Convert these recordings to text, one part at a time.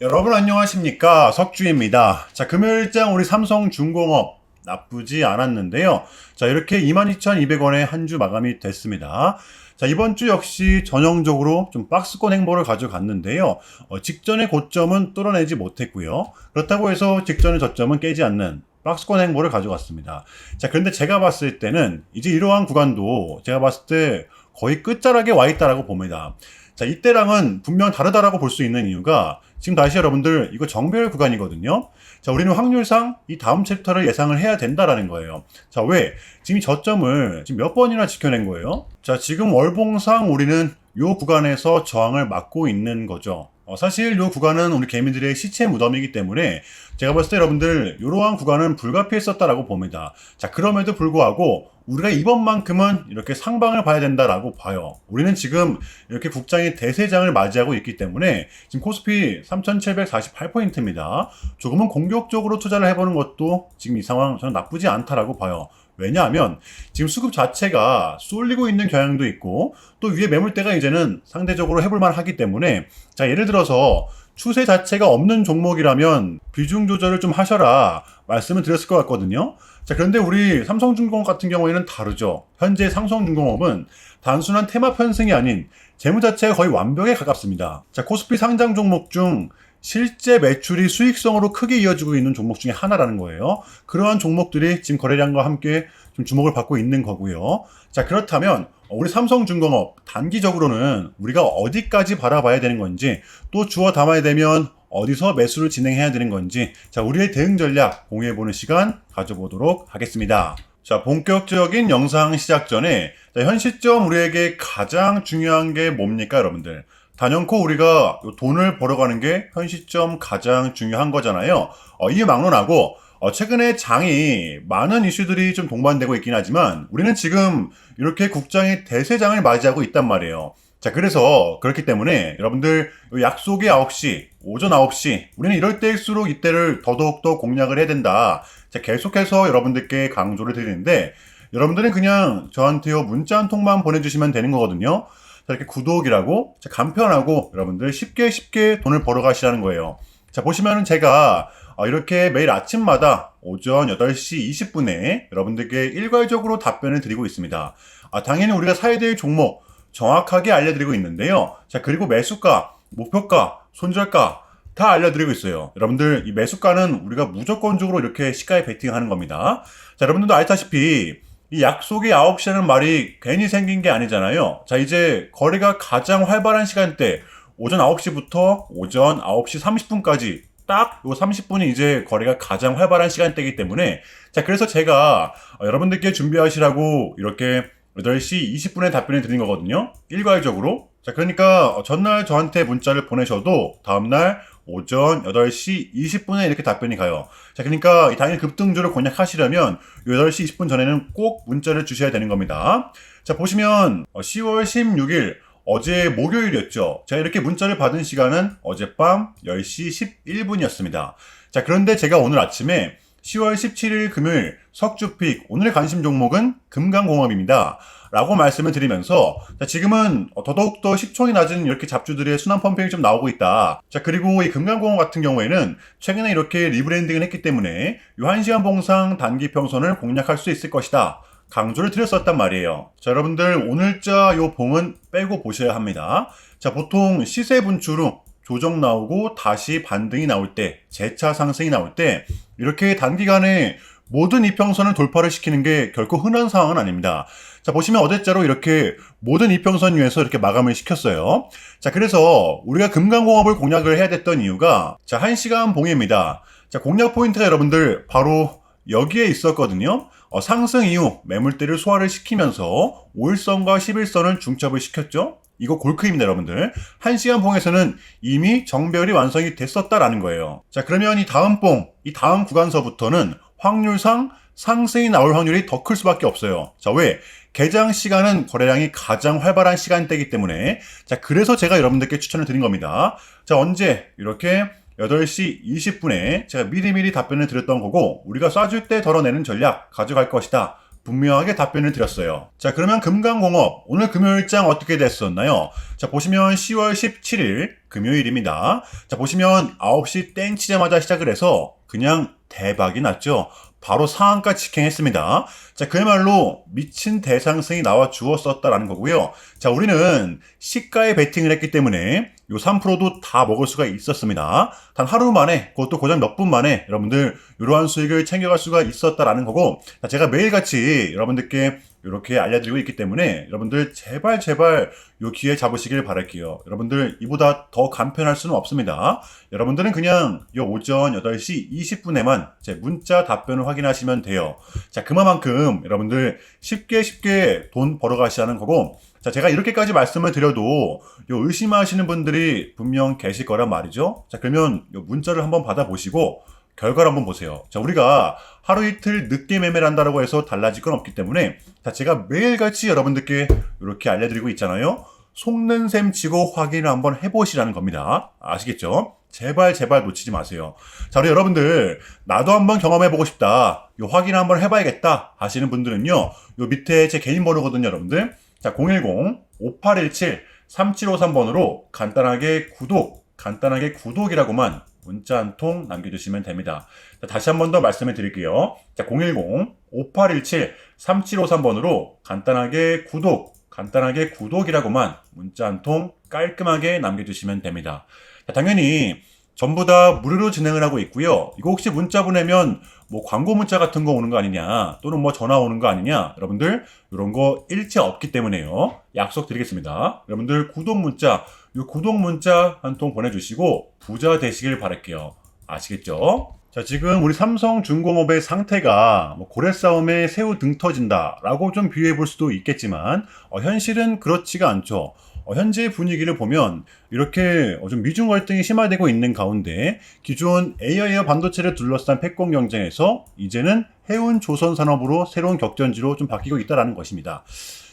여러분 안녕하십니까 석주입니다. 자 금요일장 우리 삼성중공업 나쁘지 않았는데요. 자 이렇게 22,200원에 한 주 마감이 됐습니다. 자 이번 주 역시 전형적으로 좀 박스권 행보를 가져갔는데요. 어, 직전의 고점은 뚫어내지 못했고요. 그렇다고 해서 직전의 저점은 깨지 않는 박스권 행보를 가져갔습니다. 자 그런데 제가 봤을 때는 이제 이러한 구간도 제가 봤을 때 거의 끝자락에 와 있다라고 봅니다. 자, 이때랑은 분명 다르다라고 볼 수 있는 이유가 지금 다시 여러분들 이거 정별 구간이거든요. 자, 우리는 확률상 이 다음 챕터를 예상을 해야 된다라는 거예요. 자, 왜? 지금 이 저점을 지금 몇 번이나 지켜낸 거예요? 자, 지금 월봉상 우리는 이 구간에서 저항을 막고 있는 거죠. 어, 사실 이 구간은 우리 개미들의 시체 무덤이기 때문에 제가 봤을 때 여러분들 이러한 구간은 불가피했었다라고 봅니다. 자, 그럼에도 불구하고 우리가 이번만큼은 이렇게 상방을 봐야 된다라고 봐요. 우리는 지금 이렇게 국장이 대세장을 맞이하고 있기 때문에 지금 코스피 3,748포인트입니다. 조금은 공격적으로 투자를 해보는 것도 지금 이 상황 저는 나쁘지 않다라고 봐요. 왜냐하면 지금 수급 자체가 쏠리고 있는 경향도 있고 또 위에 매물대가 이제는 상대적으로 해볼만 하기 때문에 자 예를 들어서 추세 자체가 없는 종목이라면 비중 조절을 좀 하셔라 말씀을 드렸을 것 같거든요. 자 그런데 우리 삼성중공업 같은 경우에는 다르죠. 현재 삼성중공업은 단순한 테마 편승이 아닌 재무 자체가 거의 완벽에 가깝습니다. 자 코스피 상장 종목 중 실제 매출이 수익성으로 크게 이어지고 있는 종목 중에 하나라는 거예요. 그러한 종목들이 지금 거래량과 함께 좀 주목을 받고 있는 거고요. 자, 그렇다면 우리 삼성중공업 단기적으로는 우리가 어디까지 바라봐야 되는 건지 또 주어 담아야 되면 어디서 매수를 진행해야 되는 건지 자, 우리의 대응 전략 공유해 보는 시간 가져보도록 하겠습니다. 자, 본격적인 영상 시작 전에 자, 현 시점 우리에게 가장 중요한 게 뭡니까, 여러분들? 단연코 우리가 돈을 벌어가는 게 현 시점 가장 중요한 거잖아요. 어, 이 막론하고 어, 최근에 장이 많은 이슈들이 좀 동반되고 있긴 하지만 우리는 지금 이렇게 국장의 대세장을 맞이하고 있단 말이에요. 자, 그래서 그렇기 때문에 여러분들 약속이 9시, 오전 9시, 우리는 이럴 때일수록 이때를 더더욱더 공략을 해야 된다. 자, 계속해서 여러분들께 강조를 드리는데 여러분들은 그냥 저한테요 문자 한 통만 보내주시면 되는 거거든요. 자, 이렇게 구독이라고 자, 간편하고 여러분들 쉽게 쉽게 돈을 벌어 가시라는 거예요. 자, 보시면은 제가 어, 이렇게 매일 아침마다 오전 8시 20분에 여러분들께 일괄적으로 답변을 드리고 있습니다. 아, 당연히 우리가 사야 될 종목 정확하게 알려드리고 있는데요. 자, 그리고 매수가, 목표가, 손절가 다 알려드리고 있어요. 여러분들 이 매수가는 우리가 무조건적으로 이렇게 시가에 베팅하는 겁니다. 자, 여러분들도 알다시피 이 약속이 9시라는 말이 괜히 생긴 게 아니잖아요. 자, 이제 거래가 가장 활발한 시간대, 오전 9시부터 오전 9시 30분까지 딱 요 30분이 이제 거래가 가장 활발한 시간대이기 때문에 자, 그래서 제가 어, 여러분들께 준비하시라고 이렇게 8시 20분에 답변을 드린 거거든요. 일괄적으로. 자, 그러니까 어, 전날 저한테 문자를 보내셔도 다음날 오전 8시 20분에 이렇게 답변이 가요. 자, 그러니까 당일 급등주를 공략하시려면 8시 20분 전에는 꼭 문자를 주셔야 되는 겁니다. 자, 보시면 10월 16일 어제 목요일이었죠. 자, 이렇게 문자를 받은 시간은 어젯밤 10시 11분이었습니다. 자, 그런데 제가 오늘 아침에 10월 17일 금요일 석주픽 오늘의 관심 종목은 금강공업입니다. 라고 말씀을 드리면서 자, 지금은 더더욱더 시총이 낮은 이렇게 잡주들의 순환 펌핑이 좀 나오고 있다. 자 그리고 이 금강공업 같은 경우에는 최근에 이렇게 리브랜딩을 했기 때문에 이 1시간 봉상 단기 평선을 공략할 수 있을 것이다. 강조를 드렸었단 말이에요. 자 여러분들 오늘자 요 봉은 빼고 보셔야 합니다. 자 보통 시세 분출 후 조정 나오고 다시 반등이 나올 때, 재차 상승이 나올 때 이렇게 단기간에 모든 이평선을 돌파를 시키는 게 결코 흔한 상황은 아닙니다. 자, 보시면 어제자로 이렇게 모든 이평선 위에서 이렇게 마감을 시켰어요. 자, 그래서 우리가 금강공업을 공략을 해야 됐던 이유가 자, 1시간 봉입니다. 자, 공략 포인트가 여러분들 바로 여기에 있었거든요. 어, 상승 이후 매물대를 소화를 시키면서 5일선과 11선을 중첩을 시켰죠. 이거 골크입니다, 여러분들. 1시간 봉에서는 이미 정별이 완성이 됐었다라는 거예요. 자, 그러면 이 다음 봉, 이 다음 구간서부터는 확률상 상승이 나올 확률이 더 클 수밖에 없어요. 자, 왜? 개장 시간은 거래량이 가장 활발한 시간대이기 때문에 자, 그래서 제가 여러분들께 추천을 드린 겁니다. 자, 언제 이렇게 8시 20분에 제가 미리미리 답변을 드렸던 거고 우리가 쏴줄 때 덜어내는 전략 가져갈 것이다. 분명하게 답변을 드렸어요. 자, 그러면 금강공업 오늘 금요일장 어떻게 됐었나요? 자, 보시면 10월 17일 금요일입니다. 자, 보시면 9시 땡 치자마자 시작을 해서 그냥 대박이 났죠. 바로 상한가 직행했습니다. 자, 그야말로 미친 대상승이 나와 주었었다라는 거고요. 자, 우리는 시가에 베팅을 했기 때문에 요 3%도 다 먹을 수가 있었습니다. 단 하루 만에, 그것도 고작 몇 분 만에 여러분들 이러한 수익을 챙겨갈 수가 있었다라는 거고, 자, 제가 매일같이 여러분들께 이렇게 알려드리고 있기 때문에 여러분들 제발 제발 요 기회 잡으시길 바랄게요. 여러분들 이보다 더 간편할 수는 없습니다. 여러분들은 그냥 요 오전 8시 20분에만 제 문자 답변을 확인하시면 돼요. 자, 그만큼 여러분들 쉽게 쉽게 돈 벌어가시라는 거고, 자, 제가 이렇게까지 말씀을 드려도 요 의심하시는 분들이 분명 계실 거란 말이죠. 자, 그러면 요 문자를 한번 받아보시고 결과를 한번 보세요. 자, 우리가 하루 이틀 늦게 매매를 한다고 해서 달라질 건 없기 때문에 자, 제가 매일같이 여러분들께 이렇게 알려드리고 있잖아요. 속는 셈 치고 확인을 한번 해보시라는 겁니다. 아시겠죠? 제발 제발 놓치지 마세요. 자, 우리 여러분들 나도 한번 경험해보고 싶다. 요 확인 한번 해봐야겠다 하시는 분들은요. 요 밑에 제 개인 번호거든요, 여러분들. 자, 010-5817-3753번으로 간단하게 구독, 간단하게 구독이라고만 문자 한 통 남겨주시면 됩니다. 자, 다시 한 번 더 말씀해 드릴게요. 자, 010-5817-3753번으로 간단하게 구독, 간단하게 구독이라고만 문자 한 통 깔끔하게 남겨주시면 됩니다. 자, 당연히 전부 다 무료로 진행을 하고 있고요. 이거 혹시 문자 보내면 뭐 광고 문자 같은 거 오는 거 아니냐, 또는 뭐 전화 오는 거 아니냐, 여러분들 이런 거 일체 없기 때문에요. 약속드리겠습니다. 여러분들 구독 문자, 이 구독 문자 한 통 보내주시고 부자 되시길 바랄게요. 아시겠죠? 자, 지금 우리 삼성중공업의 상태가 뭐 고래 싸움에 새우 등 터진다라고 좀 비유해 볼 수도 있겠지만 어, 현실은 그렇지가 않죠. 어, 현재 분위기를 보면 이렇게 어, 좀 미중 갈등이 심화되고 있는 가운데 기존 AI와 반도체를 둘러싼 패권 경쟁에서 이제는 해운 조선 산업으로 새로운 격전지로 좀 바뀌고 있다라는 것입니다.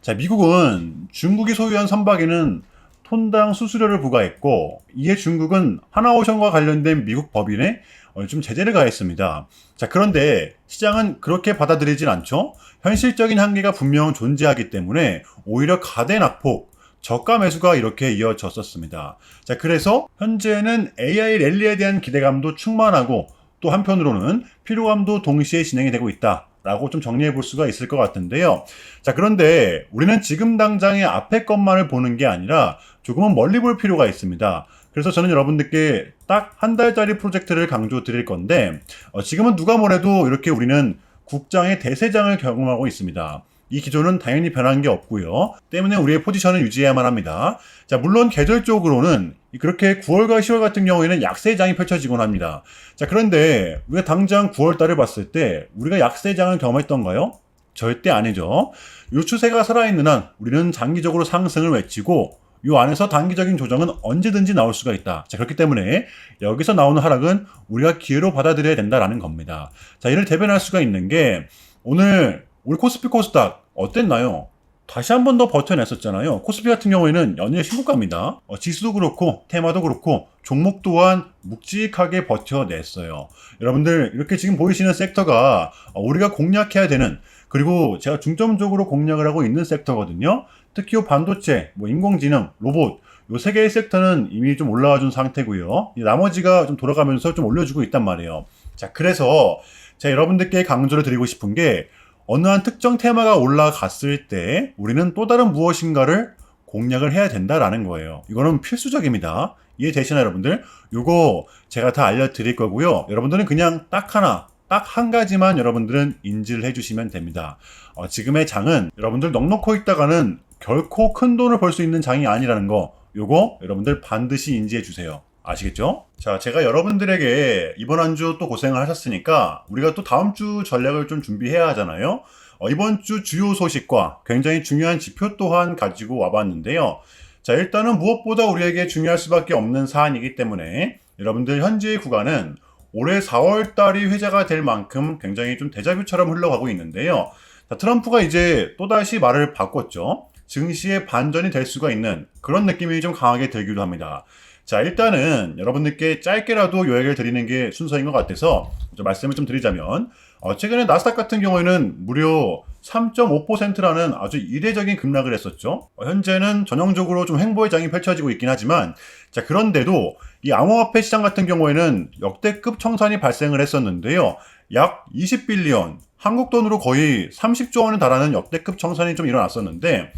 자, 미국은 중국이 소유한 선박에는 톤당 수수료를 부과했고 이에 중국은 하나오션과 관련된 미국 법인에 어, 좀 제재를 가했습니다. 자, 그런데 시장은 그렇게 받아들이진 않죠. 현실적인 한계가 분명 존재하기 때문에 오히려 가대 낙폭, 저가 매수가 이렇게 이어졌었습니다. 자, 그래서 현재는 AI 랠리에 대한 기대감도 충만하고 또 한편으로는 피로감도 동시에 진행이 되고 있다. 라고 좀 정리해 볼 수가 있을 것 같은데요. 자, 그런데 우리는 지금 당장의 앞에 것만을 보는 게 아니라 조금은 멀리 볼 필요가 있습니다. 그래서 저는 여러분들께 딱 한 달짜리 프로젝트를 강조 드릴 건데, 어, 지금은 누가 뭐래도 이렇게 우리는 국장의 대세장을 경험하고 있습니다. 이 기조는 당연히 변한 게 없고요. 때문에 우리의 포지션을 유지해야만 합니다. 자, 물론 계절적으로는 그렇게 9월과 10월 같은 경우에는 약세장이 펼쳐지곤 합니다. 자, 그런데 우리가 당장 9월 달을 봤을 때 우리가 약세장을 경험했던가요? 절대 아니죠. 이 추세가 살아있는 한 우리는 장기적으로 상승을 외치고 이 안에서 단기적인 조정은 언제든지 나올 수가 있다. 자, 그렇기 때문에 여기서 나오는 하락은 우리가 기회로 받아들여야 된다라는 겁니다. 자, 이를 대변할 수가 있는 게 오늘 우리 코스피 코스닥 어땠나요? 다시 한 번 더 버텨냈었잖아요. 코스피 같은 경우에는 연일 신고가입니다. 어, 지수도 그렇고 테마도 그렇고 종목 또한 묵직하게 버텨냈어요. 여러분들 이렇게 지금 보이시는 섹터가 어, 우리가 공략해야 되는 그리고 제가 중점적으로 공략을 하고 있는 섹터거든요. 특히 요 반도체, 뭐 인공지능, 로봇 요 세 개의 섹터는 이미 좀 올라와 준 상태고요. 이 나머지가 좀 돌아가면서 좀 올려주고 있단 말이에요. 자, 그래서 제가 여러분들께 강조를 드리고 싶은 게 어느 한 특정 테마가 올라갔을 때 우리는 또 다른 무엇인가를 공략을 해야 된다라는 거예요. 이거는 필수적입니다. 이해 되시나요, 여러분들? 이거 제가 다 알려드릴 거고요. 여러분들은 그냥 딱 하나, 딱 한 가지만 여러분들은 인지를 해주시면 됩니다. 어, 지금의 장은 여러분들 넉넉히 있다가는 결코 큰 돈을 벌 수 있는 장이 아니라는 거, 요거 여러분들 반드시 인지해 주세요. 아시겠죠? 자, 제가 여러분들에게 이번 한 주 또 고생을 하셨으니까 우리가 또 다음 주 전략을 좀 준비해야 하잖아요. 어, 이번 주 주요 소식과 굉장히 중요한 지표 또한 가지고 와봤는데요. 자, 일단은 무엇보다 우리에게 중요할 수밖에 없는 사안이기 때문에 여러분들 현재의 구간은 올해 4월 달이 회자가 될 만큼 굉장히 좀 대자뷰처럼 흘러가고 있는데요. 자, 트럼프가 이제 또다시 말을 바꿨죠. 증시의 반전이 될 수가 있는 그런 느낌이 좀 강하게 들기도 합니다. 자, 일단은 여러분들께 짧게라도 요약을 드리는 게 순서인 것 같아서 좀 말씀을 좀 드리자면, 어, 최근에 나스닥 같은 경우에는 무려 3.5%라는 아주 이례적인 급락을 했었죠. 어, 현재는 전형적으로 좀 횡보의 장이 펼쳐지고 있긴 하지만 자 그런데도 이 암호화폐 시장 같은 경우에는 역대급 청산이 발생을 했었는데요. 약 20빌리언 한국 돈으로 거의 30조 원에 달하는 역대급 청산이 좀 일어났었는데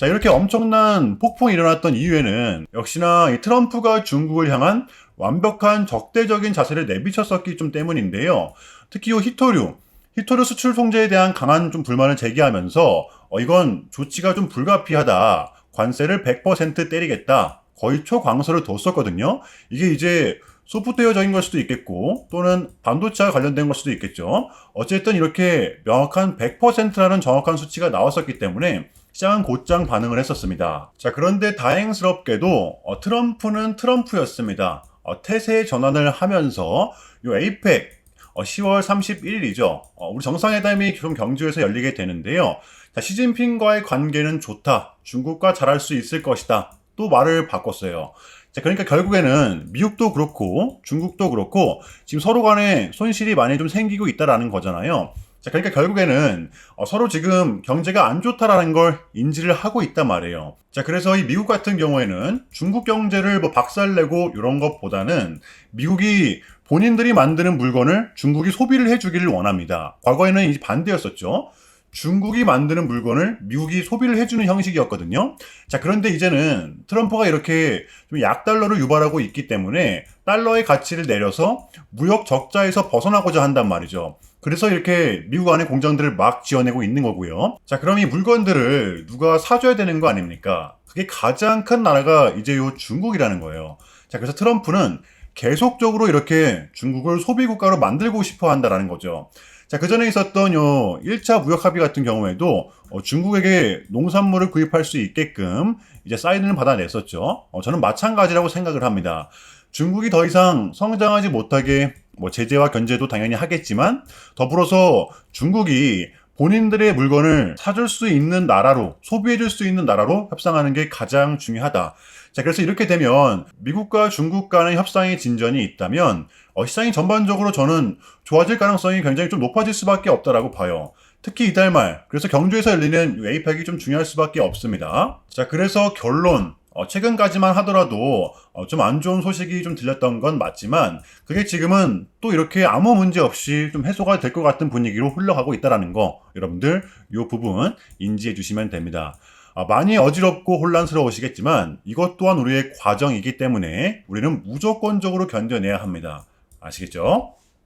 자 이렇게 엄청난 폭풍이 일어났던 이유에는 역시나 이 트럼프가 중국을 향한 완벽한 적대적인 자세를 내비쳤었기 좀 때문인데요. 특히 이 히토류 히토류 수출 통제에 대한 강한 좀 불만을 제기하면서 어, 이건 조치가 좀 불가피하다. 관세를 100% 때리겠다. 거의 초광서를 뒀었거든요. 이게 이제 소프트웨어적인 걸 수도 있겠고 또는 반도체와 관련된 걸 수도 있겠죠. 어쨌든 이렇게 명확한 100%라는 정확한 수치가 나왔었기 때문에 시장은 곧장 반응을 했었습니다. 자 그런데 다행스럽게도 어, 트럼프는 트럼프였습니다. 어, 태세 전환을 하면서 요 에이펙 어, 10월 31일이죠. 우리 정상회담이 좀 경주에서 열리게 되는데요. 자, 시진핑과의 관계는 좋다. 중국과 잘할 수 있을 것이다. 또 말을 바꿨어요. 자, 그러니까 결국에는 미국도 그렇고 중국도 그렇고 지금 서로 간에 손실이 많이 좀 생기고 있다라는 거잖아요. 자, 그러니까 결국에는 어, 서로 지금 경제가 안 좋다라는 걸 인지를 하고 있단 말이에요. 자, 그래서 이 미국 같은 경우에는 중국 경제를 뭐 박살내고 이런 것보다는 미국이 본인들이 만드는 물건을 중국이 소비를 해주기를 원합니다. 과거에는 이제 반대였었죠. 중국이 만드는 물건을 미국이 소비를 해주는 형식이었거든요. 자, 그런데 이제는 트럼프가 이렇게 좀 약달러를 유발하고 있기 때문에 달러의 가치를 내려서 무역 적자에서 벗어나고자 한단 말이죠. 그래서 이렇게 미국 안에 공장들을 막 지어내고 있는 거고요. 자, 그럼 이 물건들을 누가 사줘야 되는 거 아닙니까? 그게 가장 큰 나라가 이제 요 중국이라는 거예요. 자, 그래서 트럼프는 계속적으로 이렇게 중국을 소비국가로 만들고 싶어 한다라는 거죠. 자, 그 전에 있었던 요 1차 무역 합의 같은 경우에도 어, 중국에게 농산물을 구입할 수 있게끔 이제 사인을 받아냈었죠. 어, 저는 마찬가지라고 생각을 합니다. 중국이 더 이상 성장하지 못하게 뭐 제재와 견제도 당연히 하겠지만 더불어서 중국이 본인들의 물건을 사줄 수 있는 나라로 소비해줄 수 있는 나라로 협상하는 게 가장 중요하다. 자, 그래서 이렇게 되면 미국과 중국 간의 협상의 진전이 있다면 어, 시장이 전반적으로 저는 좋아질 가능성이 굉장히 좀 높아질 수밖에 없다라고 봐요. 특히 이달 말, 그래서 경주에서 열리는 웨이팩이 좀 중요할 수밖에 없습니다. 자, 그래서 결론. 어, 최근까지만 하더라도 어, 좀 안 좋은 소식이 좀 들렸던 건 맞지만 그게 지금은 또 이렇게 아무 문제 없이 좀 해소가 될 것 같은 분위기로 흘러가고 있다라는 거 여러분들 이 부분 인지해 주시면 됩니다. 아, 많이 어지럽고 혼란스러우시겠지만 이것 또한 우리의 과정이기 때문에 우리는 무조건적으로 견뎌내야 합니다. 아시겠죠?